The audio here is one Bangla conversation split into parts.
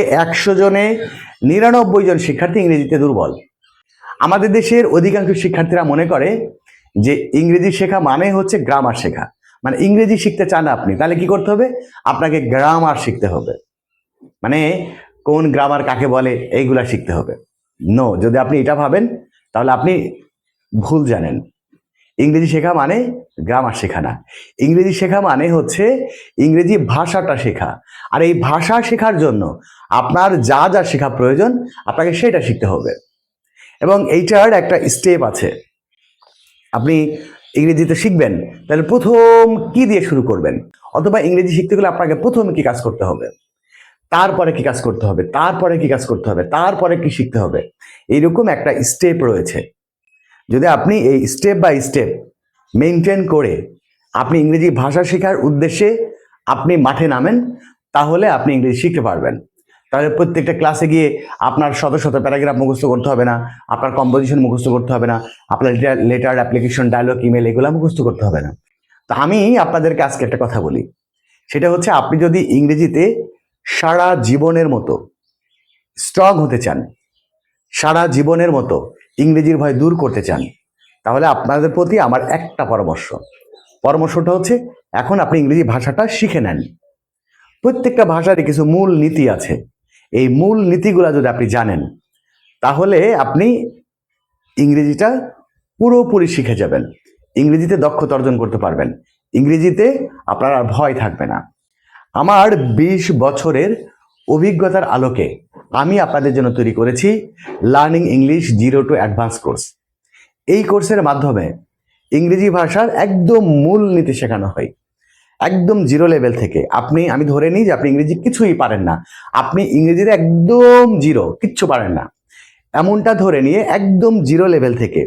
একশো জনে নিরানব্বই জন শিক্ষার্থী ইংরেজিতে দুর্বল। আমাদের দেশের অধিকাংশ শিক্ষার্থীরা মনে করে যে ইংরেজি শেখা মানে হচ্ছে গ্রামার শেখা। মানে ইংরেজি শিখতে চান আপনি, তাহলে কি করতে হবে? আপনাকে গ্রামার শিখতে হবে। মানে কোন গ্রামার কাকে বলে, এইগুলা শিখতে হবে। নো যদি আপনি এটা ভাবেন, তাহলে আপনি ভুল জানেন। ইংরেজি শেখা মানে গ্রামার শেখা না। ইংরেজি শেখা মানে হচ্ছে ইংরেজি ভাষাটা শেখা। আর এই ভাষা শেখার জন্য আপনার যা যা শেখা প্রয়োজন, আপনাকে সেটা শিখতে হবে। এবং এইটার একটা স্টেপ আছে। আপনি ইংরেজিতে শিখবেন, তাহলে প্রথম কি দিয়ে শুরু করবেন? অথবা ইংরেজি শিখতে গেলে আপনাকে প্রথমে কি কাজ করতে হবে? তারপরে কি কাজ করতে হবে? তারপরে কি কাজ করতে হবে? তারপরে কি শিখতে হবে? এইরকম একটা স্টেপ রয়েছে। যদি আপনি এই স্টেপ বাই স্টেপ মেনটেন করে আপনি ইংরেজি ভাষা শেখার উদ্দেশ্যে আপনি মাঠে নামেন, তাহলে আপনি ইংরেজি শিখতে পারবেন। তাহলে প্রত্যেকটা ক্লাসে গিয়ে আপনার শত শত প্যারাগ্রাফ মুখস্থ করতে হবে না, আপনার কম্পোজিশন মুখস্থ করতে হবে না, আপনার লেটার অ্যাপ্লিকেশন ডায়লগ ইমেল এগুলো মুখস্থ করতে হবে না। তো আমি আপনাদেরকে আজকে একটা কথা বলি। সেটা হচ্ছে আপনি যদি ইংরেজিতে সারা জীবনের মতো স্ট্রং হতে চান, সারা জীবনের মতো ইংরেজির ভয় দূর করতে চান, তাহলে আপনাদের প্রতি আমার একটা পরামর্শ। পরামর্শটা হচ্ছে, এখন আপনি ইংরেজি ভাষাটা শিখে নেন। প্রত্যেকটা ভাষারই কিছু মূল নীতি আছে। এই মূল নীতিগুলো যদি আপনি জানেন, তাহলে আপনি ইংরেজিটা পুরোপুরি শিখে যাবেন। ইংরেজিতে দক্ষতা অর্জন করতে পারবেন। ইংরেজিতে আপনার আর ভয় থাকবে না। আমার বিশ বছরের অভিজ্ঞতার আলোকে আমি আপনাদের জন্য তৈরি করেছি learning English zero to advance course এই কোর্সের মাধ্যমে ইংরেজি ভাষার একদম মূল নীতি শেখানো হয়। একদম জিরো লেভেল থেকে। আপনি, আমি ধরে নিই যে আপনি ইংরেজি কিছুই পারেন না। আপনি ইংরেজিতে একদম জিরো কিচ্ছু পারেন না। এমনটা ধরে নিয়ে একদম জিরো লেভেল থেকে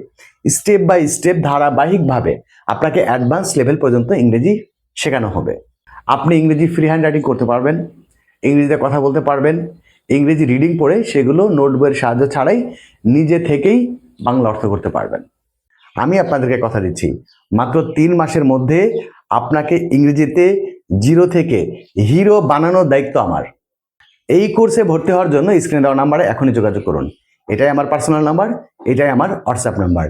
স্টেপ বাই স্টেপ ধারাবাহিকভাবে আপনাকে অ্যাডভান্স লেভেল পর্যন্ত ইংরেজি শেখানো হবে। আপনি ইংরেজি ফ্রি হ্যান্ড রাইটিং করতে পারবেন, ইংরেজিতে কথা বলতে পারবেন ইংরেজি রিডিং পড়ে সেগুলো নোটবইয়ের সাহায্য ছাড়াই নিজে থেকেই বাংলা অর্থ করতে পারবেন। আমি আপনাদেরকে কথা দিচ্ছি, মাত্র তিন মাসের মধ্যে আপনাকে ইংরেজিতে জিরো থেকে হিরো বানানোর দায়িত্ব আমার। এই কোর্সে ভর্তি হওয়ার জন্য স্ক্রিনে দেওয়া নাম্বারে এখনই যোগাযোগ করুন। এটাই আমার পার্সোনাল নাম্বার এটাই আমার হোয়াটসঅ্যাপ নাম্বার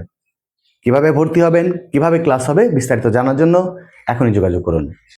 কীভাবে ভর্তি হবেন, কীভাবে ক্লাস হবে বিস্তারিত জানার জন্য এখনই যোগাযোগ করুন।